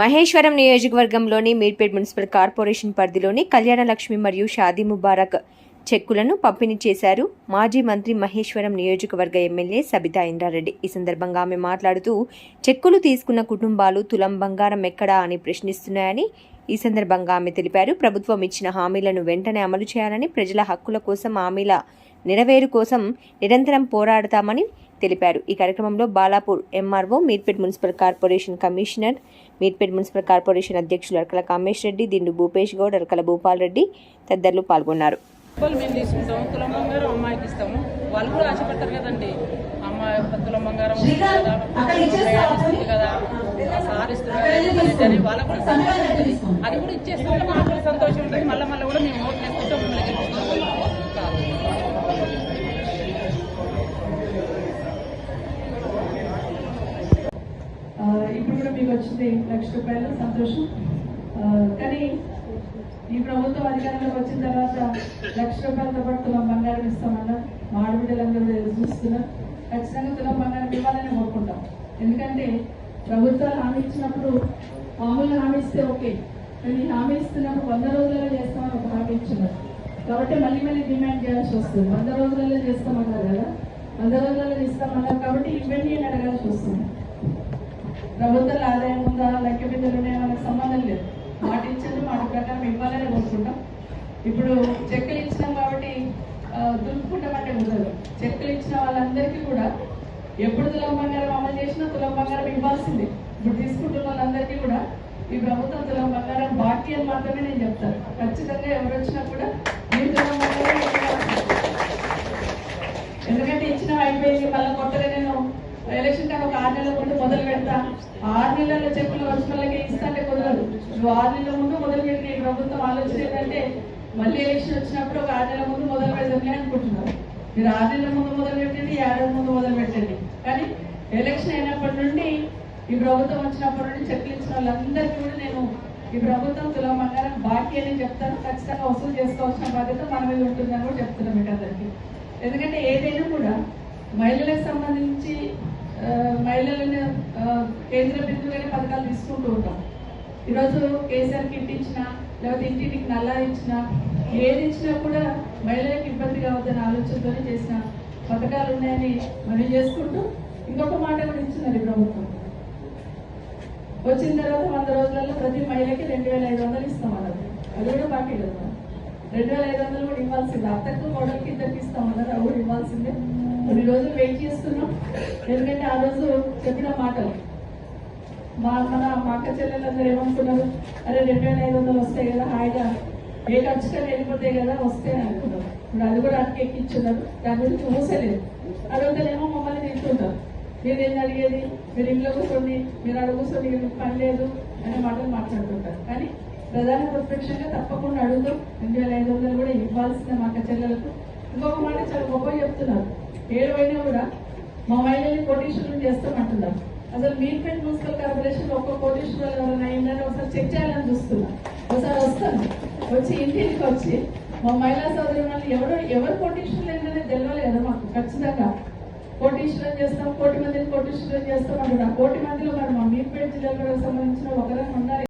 మహేశ్వరం నియోజకవర్గంలోని Meerpet municipal corporation పరిధిలోని కళ్యాణలక్ష్మి మరియు షాదీ ముబారక్ చెక్కులను పంపిణీ చేశారు మాజీ మంత్రి మహేశ్వరం నియోజకవర్గ ఎమ్మెల్యే సబితా ఇంద్రారెడ్డి. ఈ సందర్భంగా ఆమె మాట్లాడుతూ చెక్కులు తీసుకున్న కుటుంబాలు తులం బంగారం ఎక్కడా అని ప్రశ్నిస్తున్నాయని ఈ సందర్భంగా ఆమె తెలిపారు. ప్రభుత్వం ఇచ్చిన హామీలను వెంటనే అమలు చేయాలని ప్రజల హక్కుల కోసం హామీల నెరవేరు కోసం నిరంతరం పోరాడతామని తెలిపారు. ఈ కార్యక్రమంలో Balapur MRO Meerpet municipal corporation commissioner Meerpet municipal corporation అధ్యక్షులు అరకల కామేష్ రెడ్డి దిండు భూపేష్ గౌడ్ అరకల భూపాల్ రెడ్డి తదితరులు పాల్గొన్నారు. మేము తీసుకుంటాం అమ్మాయికి ఇస్తాము. వాళ్ళు కూడా ఆశపడతారు కదండి. అమ్మాయి కదా వాళ్ళకు కూడా సంతోషం ఉంటుంది అది కూడా ఇచ్చేస్తుంటే మాకు కూడా సంతోషం ఉంటుంది. మళ్ళీ మళ్ళీ కూడా మేము మీకు వచ్చింది. లక్ష రూపాయలు సంతోషం. కానీ ఈ ప్రభుత్వం అధికారంలోకి వచ్చిన తర్వాత లక్ష రూపాయలతో పాటు తులం బంగారం ఇస్తామన్నా. మా ఆడబిడ్డలందరూ ఖచ్చితంగా తులం బంగారం ఇవ్వాలని కోరుకుంటాం. ఎందుకంటే ప్రభుత్వాలు హామీ ఇచ్చినప్పుడు మామూలుగా హామీ ఇస్తే ఓకే. కానీ హామీ ఇస్తున్నప్పుడు వంద రోజులలో చేస్తామని ఒక హామీ ఇచ్చినారు కాబట్టి మళ్ళీ మళ్ళీ డిమాండ్ చేయాల్సి వస్తుంది. వంద రోజులలో చేస్తామన్నారు కదా. వంద రోజులలో ఇస్తామన్నారు కాబట్టి ఇవన్నీ అడగాల్సి వస్తుంది. ప్రభుత్వాల ఆదాయం ఉందా? లెక్క బిడ్డలు ఉన్నాయా? మనకు సంబంధం లేదు. మాట ఇచ్చారు మాట ప్రకారం ఇవ్వాలని కోరుకుంటాం. ఇప్పుడు చెక్కులు ఇచ్చినాం కాబట్టి ఆ, దులుపుకుంటామంటే ఉండదు. చెక్కులు ఇచ్చిన వాళ్ళందరికీ కూడా ఎప్పుడు తులం బంగారం అమలు చేసినా తులం బంగారం ఇవ్వాల్సిందే. ఇప్పుడు తీసుకుంటున్న వాళ్ళందరికీ కూడా ఈ ప్రభుత్వం తులం బంగారం బాకీ అని మాత్రమే నేను చెప్తాను. ఖచ్చితంగా ఎవరు వచ్చినా కూడా మీరు తులం బంగారం ఎందుకంటే ఇచ్చిన అయిపోయింది మళ్ళీ కొత్తగా నేను ఎలక్షన్ కాక ఒక ఆరు నెలల ముందు మొదలు పెడతా. ఆరు నెలల్లో చెప్పులు వచ్చిన వాళ్ళకి ఇస్తాంటే కుదరదు. నువ్వు ఆరు నెలల ముందు మొదలు పెట్టి ఈ ప్రభుత్వం ఆలోచన ఏంటంటే మళ్ళీ ఎలక్షన్ వచ్చినప్పుడు ఒక ఆరు నెలల ముందు మొదలు పెడదాంలే అనుకుంటున్నారు మీరు ఆరు నెలల ముందు మొదలు పెట్టండి ఏడాది ముందు మొదలు పెట్టండి. కానీ ఎలక్షన్ అయినప్పటి నుండి ఈ ప్రభుత్వం వచ్చినప్పటి నుండి చెక్కులు ఇచ్చిన వాళ్ళందరికీ కూడా నేను ఈ ప్రభుత్వం తులం బంగారం బాకీ అని చెప్తాను. ఖచ్చితంగా వసూలు చేసుకోవాల్సిన బాధ్యత మన మీద ఉంటుందని కూడా చెప్తున్నాం మీకు అందరికీ. ఎందుకంటే ఏదైనా కూడా మహిళలకు సంబంధించి మహిళలను కేంద్ర బిందువుగానే పథకాలు తీసుకుంటూ ఉంటాం. ఈరోజు కేసీఆర్ కిట్ ఇచ్చినా లేకపోతే ఇంటింటికి నల్లా ఇచ్చినా ఏది ఇచ్చినా కూడా మహిళలకు ఇబ్బంది కావద్దని ఆలోచనతో చేసిన పథకాలు ఉన్నాయని మనం చేసుకుంటూ ఇంకొక మాట కూడా ఇచ్చిందండి ప్రభుత్వం. వచ్చిన తర్వాత వంద రోజులలో ప్రతి మహిళకి రెండు వేల ఐదు వందలు ఇస్తాం అన్నది అది కూడా బాకీ లేదు. మనం. రెండు వేల ఐదు వందలు కూడా ఇవ్వాల్సిందే. అత్తకు కోడలికి ఇద్దరికి ఇస్తామన్నారు అవి కూడా ఇవ్వాల్సిందే. కొన్ని రోజులు వెయిట్ చేస్తున్నాం. ఎందుకంటే ఆ రోజు చెప్పిన మాటలు. మా మన మా అక్క చెల్లెలందరూ ఏమనుకున్నారు? అరే రెండు వేల ఐదు వందలు వస్తాయి కదా హాయిగా. ఏ ఖర్చుకని వెళ్ళిపోతాయి కదా వస్తాయి అనుకున్నారు. ఇప్పుడు అది కూడా అక్కడికి ఎక్కించున్నారు దాని గురించి ఊసలేదు. అడుగుతారేమో మమ్మల్ని తింటున్నారు మీరు ఏం అడిగేది? మీరు ఇంట్లో కూర్చోండి. మీరు అడుగు పని లేదు అనే మాటలు మాట్లాడుతుంటారు. కానీ ప్రధాన ప్రత్యక్షంగా తప్పకుండా అడుగుతాం రెండు వేల ఐదు వందలు కూడా ఇవ్వాల్సిన మా అక్క చెల్లెలకు ఇంకొక మాట చాలా గొప్పగా చెప్తున్నారు. ఏడు అయినా కూడా మా మహిళల్ని కోటీశ్వరులు చేస్తామంటున్నారు. అసలు మీర్పేట్ మున్సిపల్ కార్పొరేషన్ ఒక్క కోటీశ్వరులు ఎవరైనా అయిందని ఒకసారి చెక్ చేయాలని చూస్తున్నా. ఒకసారి వస్తాను. వచ్చి ఇంటికి వచ్చి మా మహిళా సోదరి ఎవరు ఎవరు కోటీశ్వరులు ఏంటనే తెలియాలి కదా మాకు. ఖచ్చితంగా కోటీశ్వరం చేస్తాం. కోటి మందిని కోటీశ్వరం చేస్తాం అంటున్నా కోటి మందిలో మరి మా మీర్పేట జిల్లాకు సంబంధించిన ఒకరు ఉన్నారు.